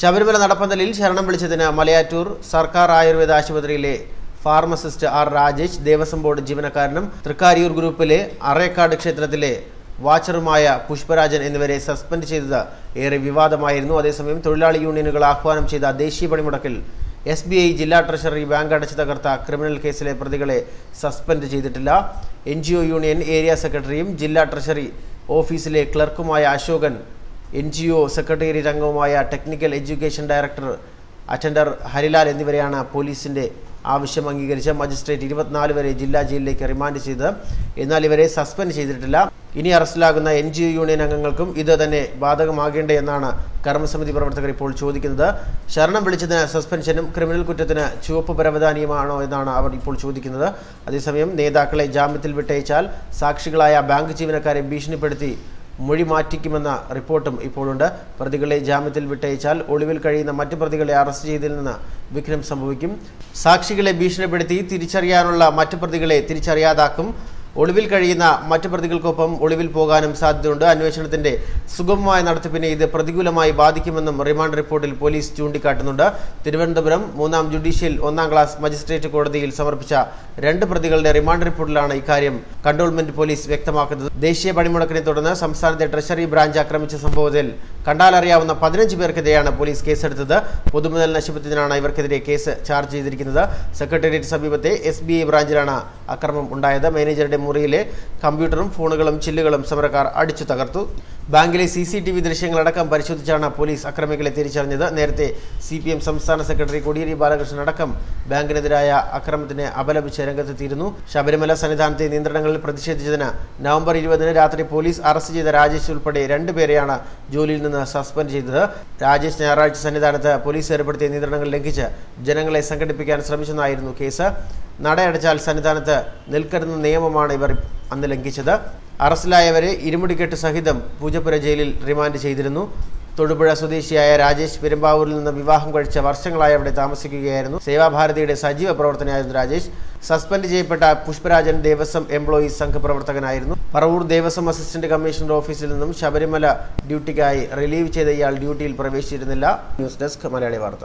ശബരിമല നടപ്പന്തലിൽ ശരണം വിളിച്ചതിന് മലയാറ്റൂർ സർക്കാർ ആയുർവേദ ആശുപത്രിയിലെ pharmacist R Rajesh Devaswom board ജീവനക്കാരനും തൃക്കാരിയൂർ ഗ്രൂപ്പിലെ അറേക്കാട് ക്ഷേത്രത്തിലെ വാച്ചറുമായ പുഷ്പരാജൻ എന്നിവരെ സസ്പെൻഡ് ചെയ്തത് ഏറെ വിവാദമായിരുന്നു. അതേസമയം തൊഴിലാളി യൂണിയനുകൾ ആഹ്വാനം ചെയ്ത ദേശീയ പണിമുടക്കിൽ എസ് ബി ഐ ജില്ലാ ട്രഷറി ബാങ്ക് അടച്ചു തകർത്ത ക്രിമിനൽ കേസിലെ പ്രതികളെ സസ്പെൻഡ് ചെയ്തിട്ടില്ല. N G O union area സെക്രട്ടറിയും ജില്ലാ ട്രഷറി ഓഫീസിലെ ക്ലർക്കുമായ Ashokan N G O secretariat അംഗവുമായ technical education director attender Harilal എന്നിവരെയാണ് പോലീസിന്റെ ആവശ്യം അംഗീകരിച്ച മജിസ്ട്രേറ്റ് ഇരുപത്തിനാല് വരെ ജില്ലാ ജയിലിലേക്ക് റിമാൻഡ് ചെയ്ത് എന്നാൽ ഇവരെ സസ്പെൻഡ് ചെയ്തിട്ടില്ല. ഇനി അറസ്റ്റിലാകുന്ന എൻ ജി ഒ യൂണിയൻ അംഗങ്ങൾക്കും ഇത് തന്നെ ബാധകമാകേണ്ടേ എന്നാണ് കർമ്മസമിതി പ്രവർത്തകർ ഇപ്പോൾ ചോദിക്കുന്നത്. ശരണം വിളിച്ചതിന് സസ്പെൻഷനും ക്രിമിനൽ കുറ്റത്തിന് ചുവപ്പ് പരവധാനിയുമാണോ എന്നാണ് അവർ ഇപ്പോൾ ചോദിക്കുന്നത്. അതേസമയം നേതാക്കളെ ജാമ്യത്തിൽ വിട്ടയച്ചാൽ സാക്ഷികളായ ബാങ്ക് ജീവനക്കാരെ ഭീഷണിപ്പെടുത്തി മൊഴി മാറ്റിക്കുമെന്ന റിപ്പോർട്ടും ഇപ്പോഴുണ്ട്. പ്രതികളെ ജാമ്യത്തിൽ വിട്ടയച്ചാൽ ഒളിവിൽ കഴിയുന്ന മറ്റ് പ്രതികളെ അറസ്റ്റ് ചെയ്തതിൽ നിന്ന് വിഘ്നം സംഭവിക്കും. സാക്ഷികളെ ഭീഷണിപ്പെടുത്തി തിരിച്ചറിയാനുള്ള മറ്റു പ്രതികളെ തിരിച്ചറിയാതാക്കും. ഒളിവിൽ കഴിയുന്ന മറ്റു പ്രതികൾക്കൊപ്പം ഒളിവിൽ പോകാനും സാധ്യതയുണ്ട്. അന്വേഷണത്തിന്റെ സുഗമമായ നടത്തിപ്പിനെ ഇത് പ്രതികൂലമായി ബാധിക്കുമെന്നും റിമാൻഡ് റിപ്പോർട്ടിൽ പോലീസ് ചൂണ്ടിക്കാട്ടുന്നുണ്ട്. തിരുവനന്തപുരം മൂന്നാം ജുഡീഷ്യൽ ഒന്നാം ക്ലാസ് മജിസ്ട്രേറ്റ് കോടതിയിൽ സമർപ്പിച്ച രണ്ട് പ്രതികളുടെ റിമാൻഡ് റിപ്പോർട്ടിലാണ് ഇക്കാര്യം കണ്ടോൺമെന്റ് പോലീസ് വ്യക്തമാക്കുന്നത്. ദേശീയ പണിമുടക്കിനെ തുടർന്ന് സംസ്ഥാനത്തെ ട്രഷറി ബ്രാഞ്ച് ആക്രമിച്ച സംഭവത്തിൽ കണ്ടാലറിയാവുന്ന പതിനഞ്ച് പേർക്കെതിരെയാണ് പോലീസ് കേസെടുത്തത്. പൊതുമുതൽ നശിപ്പത്തിനാണ് ഇവർക്കെതിരെ കേസ് ചാർജ് ചെയ്തിരിക്കുന്നത്. സെക്രട്ടേറിയറ്റ് സമീപത്തെ എസ് ബ്രാഞ്ചിലാണ് അക്രമം ഉണ്ടായത്. മാനേജറുടെ മുറിയിലെ കമ്പ്യൂട്ടറും ഫോണുകളും ചില്ലുകളും സമരക്കാർ അടിച്ചു തകർത്തു. ബാങ്കിലെ സി സി ടി വി ദൃശ്യങ്ങളടക്കം പരിശോധിച്ചാണ് പോലീസ് അക്രമികളെ തിരിച്ചറിഞ്ഞത്. നേരത്തെ സി പി എം സംസ്ഥാന സെക്രട്ടറി കോടിയേരി ബാലകൃഷ്ണൻ അടക്കം ബാങ്കിനെതിരായ അക്രമത്തിന് അപലപിച്ച് രംഗത്തെത്തിയിരുന്നു. ശബരിമല സന്നിധാനത്തെ നിയന്ത്രണങ്ങളിൽ പ്രതിഷേധിച്ചതിന് നവംബർ ഇരുപതിന് രാത്രി പോലീസ് അറസ്റ്റ് ചെയ്ത രാജേഷ് ഉൾപ്പെടെ രണ്ടുപേരെയാണ് ജോലിയിൽ നിന്ന് സസ്പെൻഡ് ചെയ്തത്. രാജേഷ് ഞായറാഴ്ച സന്നിധാനത്ത് പോലീസ് ഏർപ്പെടുത്തിയ നിയന്ത്രണങ്ങൾ ലംഘിച്ച് ജനങ്ങളെ സംഘടിപ്പിക്കാൻ ശ്രമിച്ചെന്നായിരുന്നു കേസ്. നടയടച്ചാൽ സന്നിധാനത്ത് നിൽക്കരുന്ന നിയമമാണ് ഇവർ അന്ന് ലംഘിച്ചത്. അറസ്റ്റിലായവരെ ഇരുമുടിക്കെട്ട് സഹിതം പൂജപ്പുര ജയിലിൽ റിമാൻഡ് ചെയ്തിരുന്നു. തൊടുപുഴ സ്വദേശിയായ രാജേഷ് പെരുമ്പാവൂരിൽ നിന്ന് വിവാഹം കഴിച്ച വർഷങ്ങളായി അവിടെ താമസിക്കുകയായിരുന്നു. സേവാഭാരതിയുടെ സജീവ പ്രവർത്തനയായിരുന്നു രാജേഷ്. സസ്പെൻഡ് ചെയ്യപ്പെട്ട പുഷ്പരാജൻ ദേവസ്വം എംപ്ലോയീസ് സംഘപ്രവർത്തകനായിരുന്നു. പറവൂർ ദേവസ്വം അസിസ്റ്റന്റ് കമ്മീഷണർ ഓഫീസിൽ നിന്നും ശബരിമല ഡ്യൂട്ടിക്കായി റിലീവ് ചെയ്ത ഇയാൾ ഡ്യൂട്ടിയിൽ പ്രവേശിച്ചിരുന്നില്ല. ന്യൂസ് ഡെസ്ക് മലയാളി വാർത്ത.